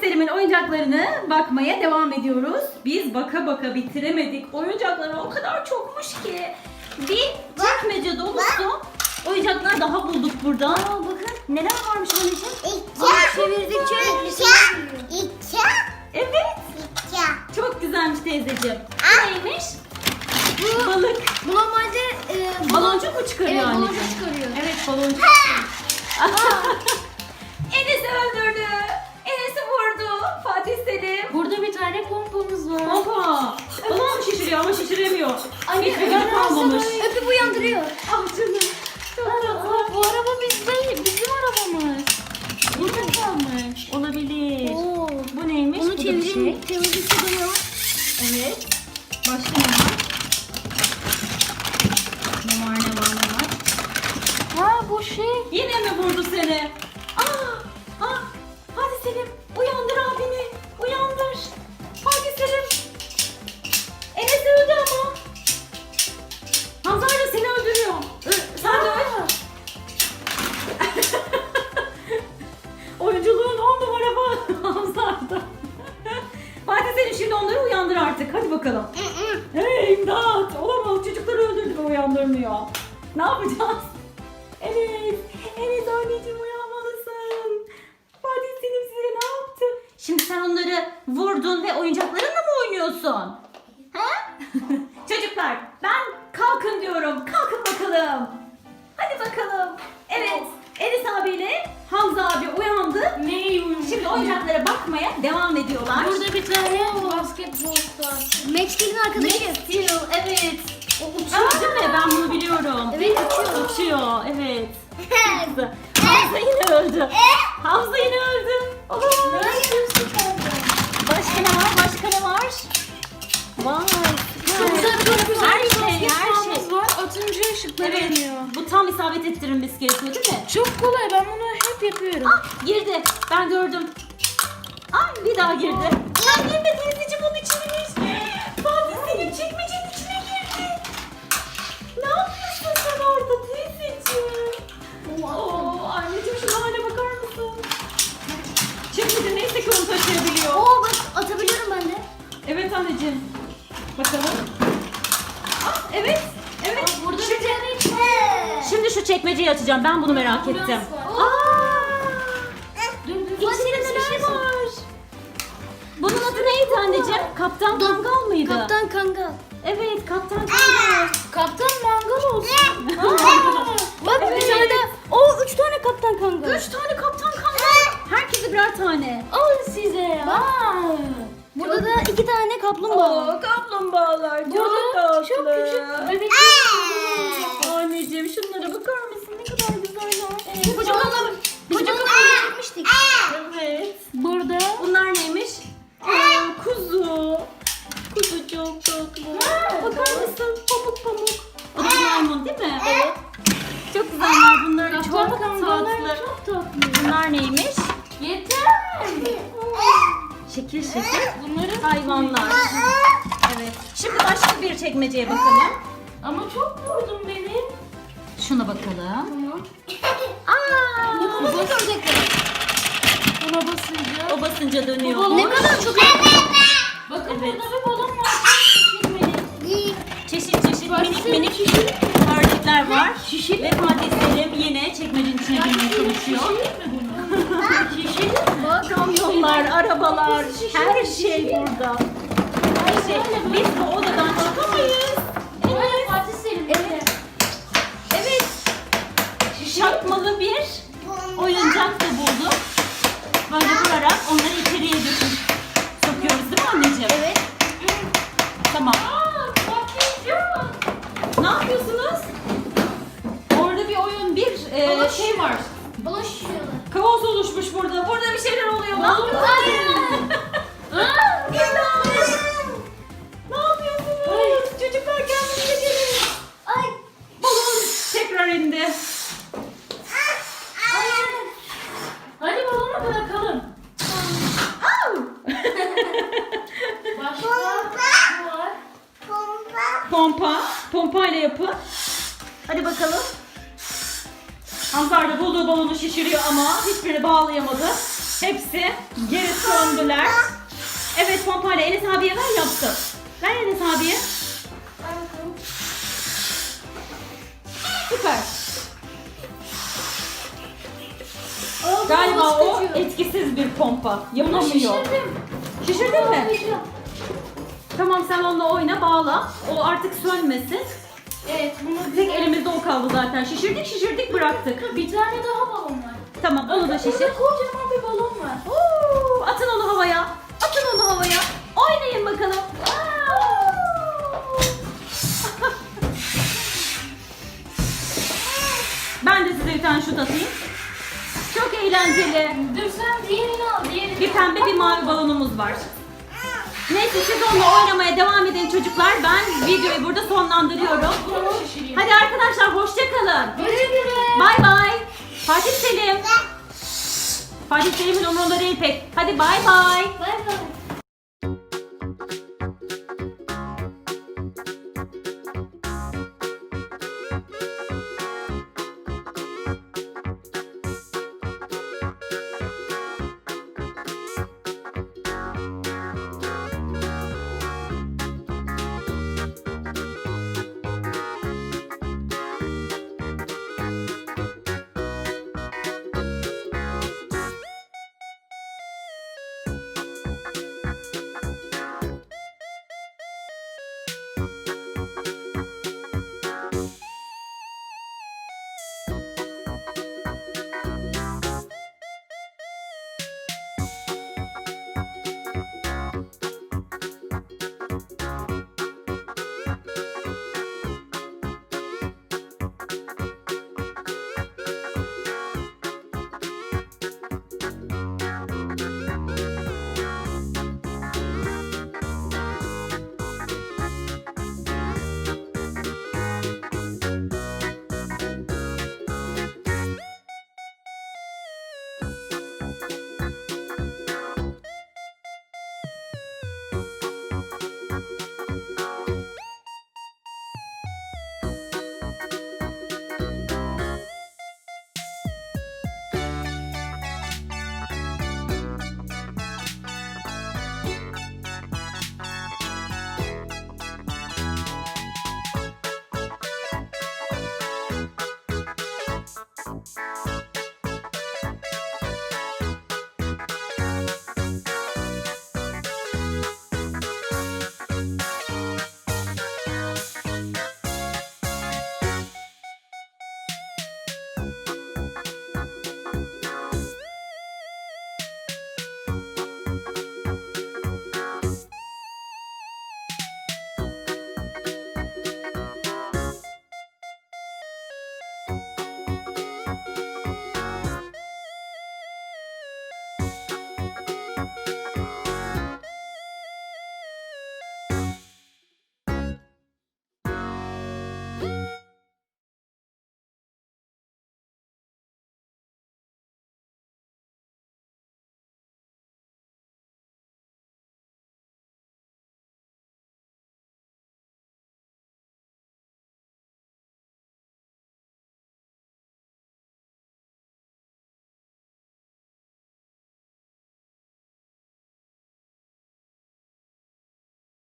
Selim'in oyuncaklarını bakmaya devam ediyoruz. Biz baka baka bitiremedik. Oyuncakları o kadar çokmuş ki. Bir çekmece dolusu oyuncaklar daha bulduk burada. Aa, bakın neler varmış anneciğim. İki. çevirdikçe İki. şey İki. Evet. İki. Çok güzelmiş teyzeciğim. Bu neymiş? Balık. Bu normalde e, Baloncuk mu çıkarıyor Evet, anneciğim? baloncuk çıkarıyor. Evet baloncuk. pompomuz var. Hoppa. Balon şişiriyor ama şişiremiyor. Anne, Hiçbir gücü kalmamış. Öpüp uyandırıyor. Ah canım. Çok tatlı. Bu araba bizde, bizim arabamız. Burada kalmış. Olabilir. Oo. Bu neymiş? Onu Bu da bir şey. temizin, temizlikte dönüyor. Evet. Başka ne var? Ne var ne var ne var? Ha bu şey. Yine mi vurdu seni? Uyandırmıyor. Ne yapacağız? Evet, evet anneciğim uyanmalısın. Fatih Selim size ne yaptı? Şimdi sen onları vurdun ve oyuncaklarınla mı oynuyorsun? Ha? Çocuklar ben kalkın diyorum. Kalkın bakalım. Hadi bakalım. Evet, Enis abiyle Hamza abi uyandı. Neyi Şimdi oyuncaklara bakmaya devam ediyorlar. Burada bir tane basketbol var. Max Steel'in arkadaşı. Steel, evet. Değil mi? Ben bunu biliyorum. Evet, uçuyor. Uçuyor, evet. Hamza yine öldü. Hamza yine öldü. Olamaz. Başka ne var? Başka ne var? Vay. Her şey, her şey. var. Atınca ışıklar Evet. yanıyor. Bu tam isabet ettirilmesi gerekiyor değil mi? Çok kolay. Ben bunu hep yapıyorum. Ah girdi. Ben gördüm. Ay bir daha girdi. Ya girme teyzeciğim onun içinmiş. Fatih senin çekmecenin Oo, anneciğim şu hale bakar mısın? Çekmece neyse ki onu taşıyabiliyor. Oo bak atabiliyorum ben de. Evet anneciğim. Bakalım. Ah evet. Evet. Bak, burada Şimdi-. Şimdi şu çekmeceyi açacağım. Ben bunu merak Ambulans ettim. var. Aa! Dur. İçinde neler var? Bunun adı neydi anneciğim? Kaptan Kangal mıydı? Kaptan Kangal. Evet, Kaptan Kangal. Kaptan Mangal olsun. Bak bir tane Oo üç tane Kaptan Kangal. Üç tane Kaptan Kangal. Herkese birer tane. Al size ya. Burada da iki tane kaplumbağa. kaplumbağalar Burada çok küçük bebek. Anneciğim şunlara bakar mısın? Ne kadar güzeller. Biz Kocaman onunla- Biz onunla gitmiştik. Evet. Burada. Bunlar neymiş? Aa, kuzu. Kuzu çok tatlı. Bakar mısın? Başka bir çekmeceye bakalım. Ama çok vurdun beni. Şuna bakalım. Tamam. Aa! Bunu görecekler. Buna basınca. O basınca dönüyor. Ne kadar çok Bakın Evet. burada bir balon var. Çekmeli. Çeşit çeşit minik minik örnekler var. Ve Fatih Selim yine çekmecenin içine girmeye çalışıyor. Şişeli. Bak kamyonlar, arabalar, her şey burada. Şey. Biz bu odadan çıkamayız. Evet. Fatih Selim. Evet. Evet. Şapmalı bir oyuncak da bulduk. Böyle vurarak onları içeriye götür. Sokuyoruz değil mi anneciğim? Evet. Tamam. Ne yapıyorsunuz? Orada bir oyun, bir e, şey var. Balon şişiyorlar. Kaos oluşmuş burada. Burada bir şeyler oluyor. Ne yapıyorsunuz? Balonu şişiriyor ama hiçbirini bağlayamadı. Hepsi geri söndüler. Evet pompayla Enes abiye ver yapsın. Ver Enes abiye. Süper. Galiba o etkisiz bir pompa. Yapamıyor. Şişirdim. Şişirdin mi? Tamam sen onunla oyna bağla. O artık sönmesin. Evet bunu Tek elimizde o kaldı zaten. Şişirdik şişirdik bıraktık. bir tane daha balon var. Tamam onu da şişir. Burada kocaman bir balon var. Oo, atın onu havaya. Atın onu havaya. Oynayın bakalım. ben de size bir tane şut atayım. Çok eğlenceli. Dur sen diğerini al diğerini. Bir pembe bir mavi balonumuz var. Neyse siz onunla oynamaya devam edin çocuklar. Ben videoyu burada sonlandırıyorum. Hadi arkadaşlar hoşça kalın. Güle güle. Bay bay. Fatih Selim. Fatih Selim'in umurunda değil pek. Hadi bay bay. Bay bay.